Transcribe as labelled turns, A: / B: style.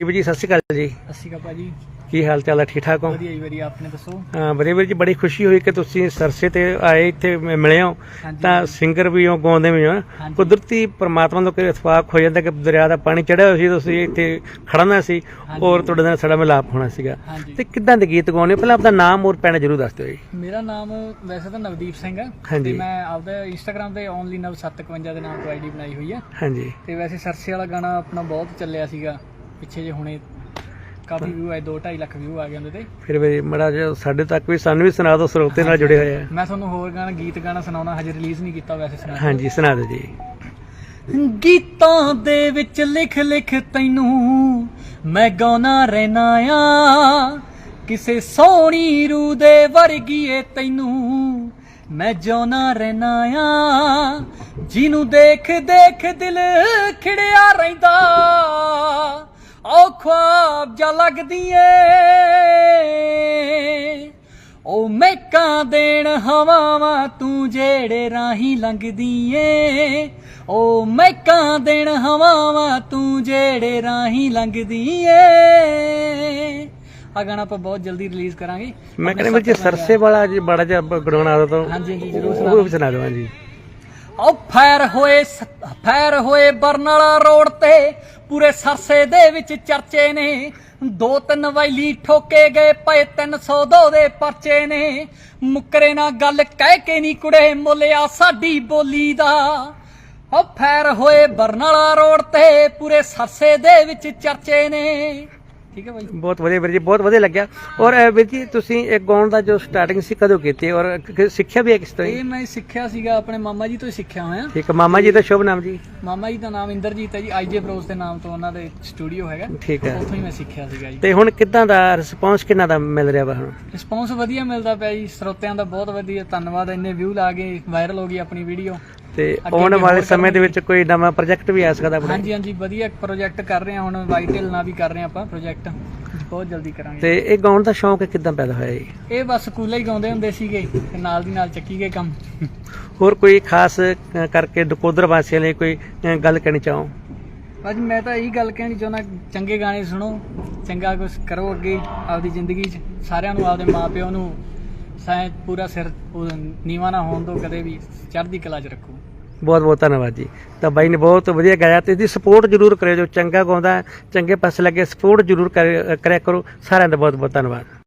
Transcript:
A: ਜੀ ਸਤਿ ਸ਼੍ਰੀ ਅਕਾਲ ਜੀ।
B: ਸਤਿ ਸ਼੍ਰੀ ਅਕਾਲ ਭਾਜੀ।
A: ਕੀ ਹਾਲ ਚਾਲ ਹੈ ਠੀਕ ਠਾਕ ਹੋ?
B: ਵਧੀਆ ਜੀ ਵਧੀਆ। ਆਪਣੇ ਦੱਸੋ?
A: ਹਾਂ ਵਧੀਆ ਵੀਰ ਜੀ ਬੜੀ ਖੁਸ਼ੀ ਹੋਈ ਕਿ ਤੁਸੀਂ ਸਰਸੇ ਤੇ ਆਏ ਇੱਥੇ ਮ- ਮਿਲੇ ਹੋ।
B: ਹਾਂਜੀ।
A: ਤਾਂ ਸਿੰਗਰ ਵੀ ਹੋ ਗਾਉਂਦੇ ਵੀ ਹੋ
B: ਹਾਂਜੀ।
A: ਕੁਦਰਤੀ ਪ੍ਰਮਾਤਮਾ ਤੋਂ ਕੋਈ ਇਤਫਾਕ ਹੋ ਜਾਂਦਾ ਕਿ ਦਰਿਆ ਦਾ ਪਾਣੀ ਚੜਿਆ ਹੋਇਆ ਸੀ ਤੁਸੀਂ ਇੱਥੇ ਖੜਨਾ ਸੀ
B: ਹਾਂਜੀ।
A: ਔਰ ਤੁਹਾਡੇ ਨਾਲ ਸਾਡਾ ਮਿਲਾਪ ਹੋਣਾ ਸੀਗਾ।
B: ਹਾਂਜੀ।
A: ਤੇ ਕਿੱਦਾਂ ਦੇ ਗੀਤ ਗਾਉਂਦੇ ਹੋ? ਪਹਿਲਾਂ ਆਪਣਾ ਨਾਮ ਔਰ ਪਿੰਡ ਜ਼ਰੂਰ ਦੱਸ ਦਿਓ ਜੀ।
B: ਮੇਰਾ ਨਾਮ ਵੈਸੇ ਤਾਂ ਨਵਦੀਪ ਸਿੰਘ ਹੈ
A: ਹਾਂਜੀ।
B: ਤੇ ਮੈਂ ਆਪਦਾ ਇੰਸਟਾਗ੍ਰam ਤੇ ਓਨਲੀ ਨਵ 751 ਦੇ ਨਾਮ ਤੋਂ ਆਈਡੀ ਬਣਾਈ ਹੋਈ ਹੈ
A: ਹਾਂਜੀ।
B: ਤੇ ਵੈਸੇ ਸਰਸੇ ਵਾਲਾ ਗਾਣਾ ਆਪਣਾ ਬਹੁਤ ਚੱਲਿਆ ਸੀਗਾ। ਪਿੱਛੇ ਜੇ ਹੁਣੇ ਕਾਫੀ ਵਿਊ ਆਏ 2.5 ਲੱਖ ਵਿਊ ਆ ਗਏ ਉਹਦੇ ਤੇ।
A: ਫਿਰ ਵੀ ਮੜਾ ਜਿਹਾ ਸਾਡੇ ਤੱਕ ਵੀ ਸਾਨੂੰ ਵੀ ਸੁਣਾ ਦਿਓ ਸਰੋਤੇ ਨਾਲ ਜੁੜੇ ਹੋਏ ਆ।
B: ਮੈਂ ਤੁਹਾਨੂੰ ਹੋਰ ਗਾਣਾ ਗੀਤ ਗਾਣਾ ਸੁਣਾਉਣਾ ਹਜੇ ਰਿਲੀਜ਼ ਨਹੀਂ ਕੀਤਾ ਵੈਸੇ ਸੁਣਾ।
A: ਹਾਂਜੀ ਸੁਣਾ ਦਿਓ ਜੀ।
B: ਗੀਤਾਂ ਦੇ ਵਿੱਚ ਲਿਖ ਲਿਖ ਤੈਨੂੰ ਮੈਂ ਗਾਉਣਾ ਰਹਿਣਾ ਆ। ਕਿਸੇ ਸੋਹਣੀ ਰੂ ਦੇ ਵਰਗੀਏ ਤੈਨੂੰ ਮੈਂ ਜਿਉਣਾ ਰਹਿਣਾ ਆ। ਜਿਹਨੂੰ ਦੇਖ ਦੇਖ ਦਿਲ ਖਿੜਿਆ ਰਹਿੰਦਾ। ਖੁਆਬ ਜਾ ਲੱਗਦੀ ਏ ਉਹ ਮੈਕਾਂ ਦੇਣ ਹਵਾਵਾਂ ਤੂੰ ਜਿਹੜੇ ਰਾਹੀਂ ਲੰਘਦੀ ਏ ਉਹ ਮੈਕਾਂ ਦੇਣ ਹਵਾਵਾਂ ਤੂੰ ਜਿਹੜੇ ਰਾਹੀਂ ਲੰਘਦੀ ਏ ਆ ਗਾਣਾ ਆਪਾਂ ਬਹੁਤ ਜਲਦੀ ਰਿਲੀਜ਼ ਕਰਾਂਗੇ।
A: ਮੈਂ ਕਹਿੰਦਾ ਜੀ ਸਰਸੇ ਵਾਲਾ ਜੀ ਬੜਾ ਜਿਹਾ ਗੜਾਉਣਾ ਦਾ ਤਾਂ
B: ਹਾਂਜੀ, ਹਾਂਜੀ, ਜ਼ਰੂਰ
A: ਉਹ ਵੀ ਸੁਣਾ ਦਿਓ ਹਾਂਜੀ
B: ਉਹ ਫੈਰ ਹੋਏ ਸ- ਫੈਰ ਹੋਏ ਬਰਨਾਲਾ ਰੋਡ ਤੇ ਪੂਰੇ ਸਰਸੇ ਦੇ ਵਿੱਚ ਚਰਚੇ ਨੇ। ਦੋ ਤਿੰਨ ਵੈਲੀ ਠੋਕੇ ਗਏ, ਪਏ 302 ਦੇ ਪਰਚੇ ਨੇ। ਮੁਕਰੇ ਨਾ ਗੱਲ ਕਹਿ ਕੇ ਨਹੀਂ ਕੁੜੇ, ਮੁੱਲਿਆ ਸਾਡੀ ਬੋਲੀ ਦਾ। ਉਹ ਫੈਰ ਹੋਏ ਬਰਨਾਲਾ ਰੋਡ ਤੇ, ਪੂਰੇ ਸਰਸੇ ਦੇ ਵਿੱਚ ਚਰਚੇ ਨੇ। ਠੀਕ ਹੈ ਬਾਈ
A: ਬਹੁਤ ਵਧੀਆ ਵੀਰ ਜੀ ਬਹੁਤ ਵਧੀਆ ਲੱਗਿਆ। ਔਰ ਅਹ, ਵੀਰ ਜੀ ਤੁਸੀਂ ਇਹ ਗਾਉਣ ਦਾ ਜੋ ਸਟਾਰਟਿੰਗ ਸੀ ਕਦੋਂ ਕੀਤੀ? ਔਰ ਕ- ਕ- ਸਿੱਖਿਆ ਵੀ ਹੈ ਕਿਸ ਤੋਂ ਜੀ?
B: ਇਹ ਮੈਂ ਸਿੱਖਿਆ ਸੀਗਾ ਆਪਣੇ ਮਾਮਾ ਜੀ ਤੋਂ ਹੀ ਸਿੱਖਿਆ ਹੋਇਆ।
A: ਠੀਕ ਹੈ ਮਾਮਾ ਜੀ ਦਾ ਸ਼ੁਭ ਨਾਮ ਜੀ?
B: ਮਾਮਾ ਜੀ ਦਾ ਨਾਮ ਇੰਦਰਜੀਤ ਹੈ ਜੀ ਆਈਜੇ ਬ੍ਰੋਸ ਦੇ ਨਾਮ ਤੋਂ ਉਹਨਾਂ ਦੇ ਸਟੂਡੀਓ ਹੈਗਾ।
A: ਠੀਕ ਹੈ।
B: ਉੱਥੋਂ ਹੀ ਮੈਂ ਸਿੱਖਿਆ ਸੀਗਾ ਜੀ।
A: ਤੇ ਹੁਣ ਕਿੱਦਾਂ ਦਾ ਰਿਸਪੌਂਸ ਕਿੰਨਾ ਦਾ ਮਿਲ ਰਿਹਾ ਵਾ ਹੁਣ?
B: ਰਿਸਪੌਂਸ ਵਧੀਆ ਮਿਲਦਾ ਪਿਆ ਜੀ ਸਰੋਤਿਆਂ ਦਾ ਬਹੁਤ ਵਧੀਆ ਧੰਨਵਾਦ ਇੰਨੇ ਵਿਊ ਲਾ ਗਏ ਵਾਇਰਲ ਹੋ ਗਈ ਆਪਣੀ ਵੀਡੀਓ
A: ਤੇ ਆਉਣ ਵਾਲੇ ਸਮੇਂ ਦੇ ਵਿੱਚ ਕੋਈ ਨਵਾਂ ਪ੍ਰੋਜੈਕਟ ਵੀ ਆ ਸਕਦਾ ਆਪਣੇ
B: ਹਾਂਜੀ ਹਾਂਜੀ ਵਧੀਆ ਪ੍ਰੋਜੈਕਟ ਕਰ ਰਹੇ ਹਾਂ ਹੁਣ ਵਾਈਟਲ ਨਾਲ ਵੀ ਕਰ ਰਹੇ ਹਾਂ ਆਪਾਂ ਪ੍ਰੋਜੈਕਟ ਬਹੁਤ ਜਲਦੀ ਕਰਾਂਗੇ।
A: ਤੇ ਇਹ ਗਾਉਣ ਦਾ ਸ਼ੌਂਕ ਕਿੱਦਾਂ ਪੈਦਾ ਹੋਇਆ ਜੀ?
B: ਇਹ ਬਸ ਸਕੂਲੇ ਹੀ ਗਾਉਂਦੇ ਹੁੰਦੇ ਸੀਗੇ ਤੇ ਨਾਲ ਦੀ ਨਾਲ ਚੱਕੀ ਗਏ ਕੰਮ।
A: ਹੋਰ ਕੋਈ ਖਾਸ ਕਰਕੇ ਦਕੋਦਰ ਵਾਸੀਆਂ ਲਈ ਕੋਈ ਗੱਲ ਕਹਿਣੀ ਚਾਹੋ?
B: ਅੱਜ ਮੈਂ ਤਾਂ ਇਹੀ ਗੱਲ ਕਹਿਣੀ ਚਾਹੁੰਦਾ ਚੰਗੇ ਗਾਣੇ ਸੁਣੋ ਚੰਗਾ ਕੁਝ ਕਰੋ ਅੱਗੇ ਆਪਦੀ ਜ਼ਿੰਦਗੀ 'ਚ ਸਾਰਿਆਂ ਨੂੰ ਆਪਦੇ ਮਾਪਿਓ ਨੂੰ ਸਾਇ ਪੂਰਾ ਸਿਰ ਉਹ ਨੀਵਾਂ ਨਾ ਹੋਣ ਤੋਂ ਕਦੇ ਵੀ ਚੜ੍ਹਦੀ ਕਲਾ 'ਚ ਰੱਖੋ।
A: ਬਹੁਤ ਬਹੁਤ ਧੰਨਵਾਦ ਜੀ। ਤਾਂ ਬਾਈ ਨੇ ਬਹੁਤ ਵਧੀਆ ਗਾਇਆ ਤੇ ਇਹਦੀ ਸਪੋਰਟ ਜ਼ਰੂਰ ਕਰਿਓ, ਜੋ ਚੰਗਾ ਗਾਉਂਦਾ, ਚੰਗੇ ਪਾਸੇ ਲੱਗੇ ਸਪੋਰਟ ਜ਼ਰੂਰ ਕਰਿਆ ਕਰੋ। ਸਾਰਿਆਂ ਦਾ ਬਹੁਤ ਬਹੁਤ ਧੰਨਵਾਦ।